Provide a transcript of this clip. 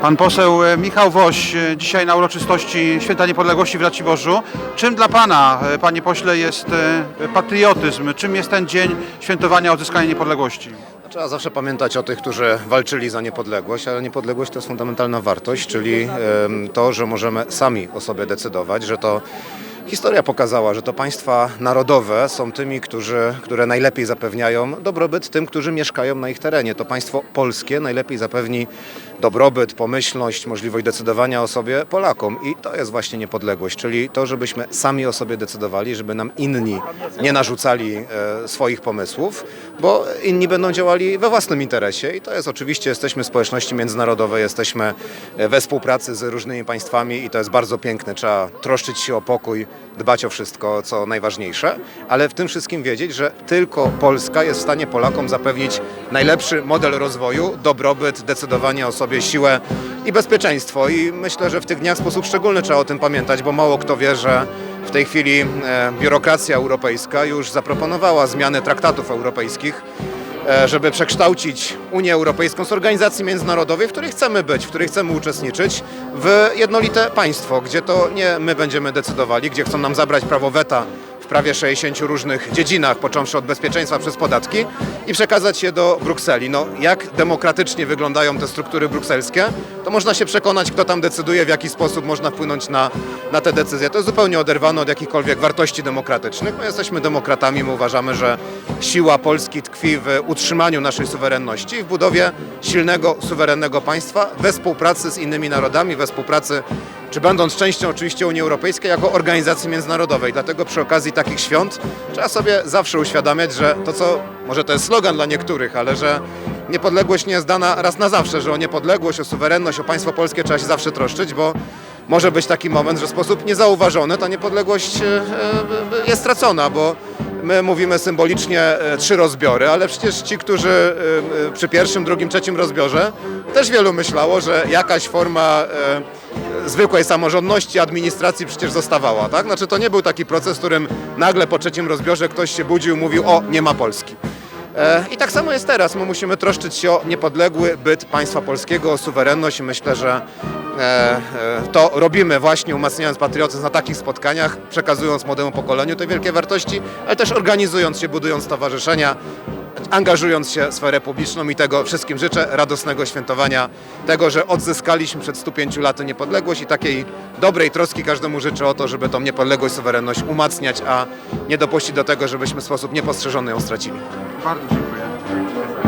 Pan poseł e, Michał Woś, e, dzisiaj na uroczystości Święta Niepodległości w Raciborzu. Czym dla Pana, e, Panie pośle, jest patriotyzm? Czym jest ten dzień świętowania odzyskania niepodległości? Trzeba zawsze pamiętać o tych, którzy walczyli za niepodległość, ale niepodległość to jest fundamentalna wartość, czyli to, że możemy sami o sobie decydować, że to historia pokazała, że to państwa narodowe są tymi, którzy, które najlepiej zapewniają dobrobyt tym, którzy mieszkają na ich terenie. To państwo polskie najlepiej zapewni dobrobyt, pomyślność, możliwość decydowania o sobie Polakom i to jest właśnie niepodległość, czyli to, żebyśmy sami o sobie decydowali, żeby nam inni nie narzucali e, swoich pomysłów, bo inni będą działali we własnym interesie i to jest oczywiście, jesteśmy społeczności międzynarodowe, jesteśmy e, we współpracy z różnymi państwami i to jest bardzo piękne. Trzeba troszczyć się o pokój, dbać o wszystko, co najważniejsze, ale w tym wszystkim wiedzieć, że tylko Polska jest w stanie Polakom zapewnić najlepszy model rozwoju, dobrobyt, decydowanie o sobie, siłę i bezpieczeństwo. I myślę, że w tych dniach w sposób szczególny trzeba o tym pamiętać, bo mało kto wie, że w tej chwili e, biurokracja europejska już zaproponowała zmiany traktatów europejskich, żeby przekształcić Unię Europejską z organizacji międzynarodowej, w której chcemy być, w której chcemy uczestniczyć, w jednolite państwo, gdzie to nie my będziemy decydowali, gdzie chcą nam zabrać prawo weta w prawie 60 różnych dziedzinach, począwszy od bezpieczeństwa przez podatki i przekazać je do Brukseli. No, jak demokratycznie wyglądają te struktury brukselskie, to można się przekonać, kto tam decyduje, w jaki sposób można wpłynąć na, na te decyzje. To jest zupełnie oderwane od jakichkolwiek wartości demokratycznych. My jesteśmy demokratami, my uważamy, że siła Polski tkwi w utrzymaniu naszej suwerenności w budowie silnego, suwerennego państwa we współpracy z innymi narodami, we współpracy czy będąc częścią oczywiście Unii Europejskiej jako organizacji międzynarodowej. Dlatego przy okazji takich świąt trzeba sobie zawsze uświadamiać, że to co, może to jest slogan dla niektórych, ale że niepodległość nie jest dana raz na zawsze, że o niepodległość, o suwerenność, o państwo polskie trzeba się zawsze troszczyć, bo może być taki moment, że w sposób niezauważony ta niepodległość e, e, jest stracona, bo My mówimy symbolicznie e, trzy rozbiory, ale przecież ci, którzy e, e, przy pierwszym, drugim, trzecim rozbiorze, też wielu myślało, że jakaś forma zwykłej samorządności, administracji przecież zostawała, tak? Znaczy to nie był taki proces, w którym nagle po trzecim rozbiorze ktoś się budził i mówił, o, nie ma Polski. E, I tak samo jest teraz. My musimy troszczyć się o niepodległy byt państwa polskiego, o suwerenność myślę, że e, e, to robimy właśnie umacniając patriotyzm na takich spotkaniach, przekazując młodemu pokoleniu te wielkie wartości, ale też organizując się, budując stowarzyszenia, angażując się w sferę publiczną i tego wszystkim życzę radosnego świętowania tego, że odzyskaliśmy przed 105 laty niepodległość i takiej dobrej troski każdemu życzę o to, żeby tą niepodległość, suwerenność umacniać, a nie dopuścić do tego, żebyśmy w sposób niepostrzeżony ją stracili. Bardzo dziękuję.